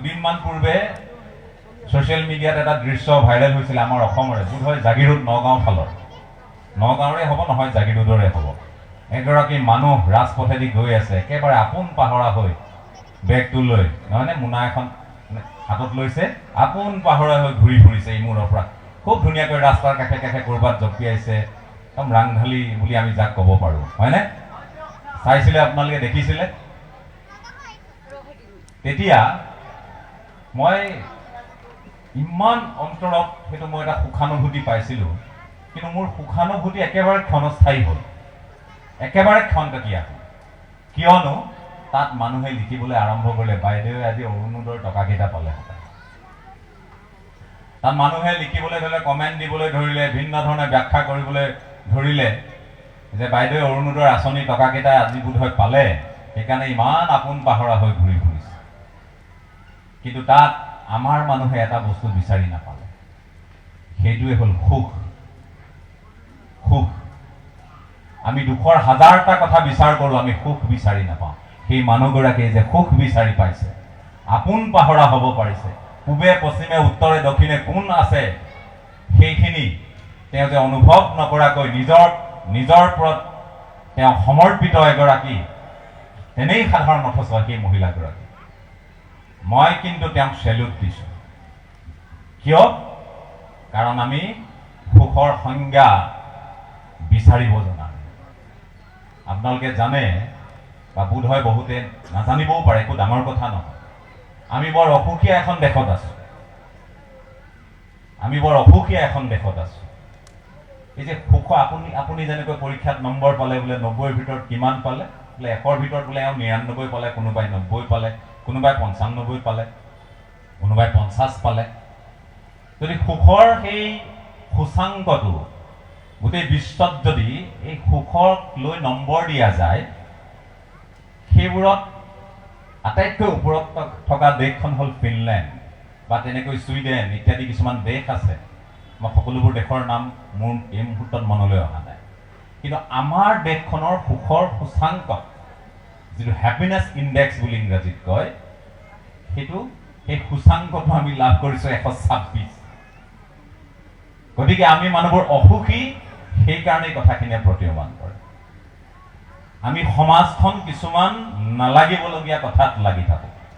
দুদিনমান পূৰ্বে ছ'চিয়েল মিডিয়াত এটা দৃশ্য ভাইৰেল হৈছিলে আমাৰ অসমৰে বোধ হয় জাগিৰোড নগাঁও ফালৰ। নগাঁৱৰে হ'ব, নহয়, জাগিৰোডৰে হ'ব। এগৰাকী মানুহ ৰাজপথেদি গৈ আছে, একেবাৰে আপোন পাহৰা হৈ বেগটো লৈ, নহয়নে? মোনা এখন হাতত লৈছে, আপোন পাহৰা হৈ ঘূৰি ফুৰিছে ইমূৰৰ পৰা। খুব ধুনীয়াকৈ ৰাস্তাৰ কাষে কাষে ক'ৰবাত জঁপিয়াইছে একদম ৰাংঢালি বুলি আমি যাক ক'ব পাৰোঁ, হয়নে? চাইছিলে, আপোনালোকে দেখিছিলে? তেতিয়া মই ইমান অন্তৰত সেইটো মই এটা সুখানুভূতি পাইছিলোঁ কিন্তু মোৰ সুখানুভূতি একেবাৰে ক্ষণস্থায়ী হ'ল। একেবাৰে ক্ষণটকীয়া হ'ল কিয়নো তাত মানুহে লিখিবলৈ আৰম্ভ কৰিলে বাইদেৱে আজি অৰুণোদয়ৰ টকাকেইটা পালে তাত মানুহে লিখিবলৈ ধৰিলে কমেণ্ট দিবলৈ ধৰিলে ভিন্ন ধৰণে ব্যাখ্যা কৰিবলৈ ধৰিলে যে বাইদেৱে অৰুণোদয়ৰ আঁচনি টকাকেইটা আজি বোধহয় পালে সেইকাৰণে ইমান আপোন পাহৰা হৈ ঘূৰি ফুৰিছে। কিন্তু তাত আমাৰ মানুহে এটা বস্তু বিচাৰি নাপালে। সেইটোৱে হ'ল সুখ। সুখ। আমি দুখৰ হাজাৰটা কথা বিচাৰ কৰোঁ আমি সুখ বিচাৰি নাপাওঁ। সেই মানুহগৰাকীয়ে যে সুখ বিচাৰি পাইছে আপোন পাহৰা হ'ব পাৰিছে। পূবে পশ্চিমে উত্তৰে দক্ষিণে কোন আছে সেইখিনি তেওঁ যে অনুভৱ নকৰাকৈ নিজৰ নিজৰ ওপৰত তেওঁ সমৰ্পিত এগৰাকী তেনেই সাধাৰণ অথচ সেই মহিলাগৰাকী। মই কিন্তু তেওঁক চেলুট দিছোঁ। কিয়? কাৰণ আমি সুখৰ সংজ্ঞা বিচাৰিব জনা। আপোনালোকে জানে বা বোধ হয় বহুতে নাজানিবও পাৰে, একো ডাঙৰ কথা নহয়। আমি বৰ অসুখীয়া এখন দেশত আছোঁ। আমি বৰ অসুখীয়া এখন দেশত আছোঁ। এই যে সুখ আপুনি আপুনি যেনেকৈ পৰীক্ষাত নম্বৰ পালে বোলে, নব্বৈৰ ভিতৰত কিমান পালে? বোলে এশৰ ভিতৰত বোলে এওঁ নিৰান্নব্বৈ পালে কোনোবাই নব্বৈ পালে কোনোবাই পঞ্চান্নব্বৈ পালে কোনোবাই পঞ্চাছ পালে। যদি সুখৰ সেই সূচাংকটো গোটেই বিশ্বত যদি এই সুখক লৈ নম্বৰ দিয়া যায় সেইবোৰত আটাইতকৈ ওপৰত থকা দেশখন হ'ল ফিনলেণ্ড বা তেনেকৈ ছুইডেন ইত্যাদি কিছুমান দেশ আছে। মই সকলোবোৰ দেশৰ নাম মোৰ এই মুহূৰ্তত মনলৈ অহা নাই। কিন্তু আমাৰ দেশখনৰ সুখৰ সূচাংকত যিটো হেপিনেছ ইণ্ডেক্স বুলি ইংৰাজীত কয়, সেইটো সেই সূচাংকটো আমি লাভ কৰিছোঁ এশ ছাব্বিছ গতিকে আমি মানুহবোৰ অসুখী সেইকাৰণেই কথাখিনিয়ে প্ৰতীয়মান কৰে। আমি সমাজখন কিছুমান নালাগিবলগীয়া কথাত লাগি থাকোঁ।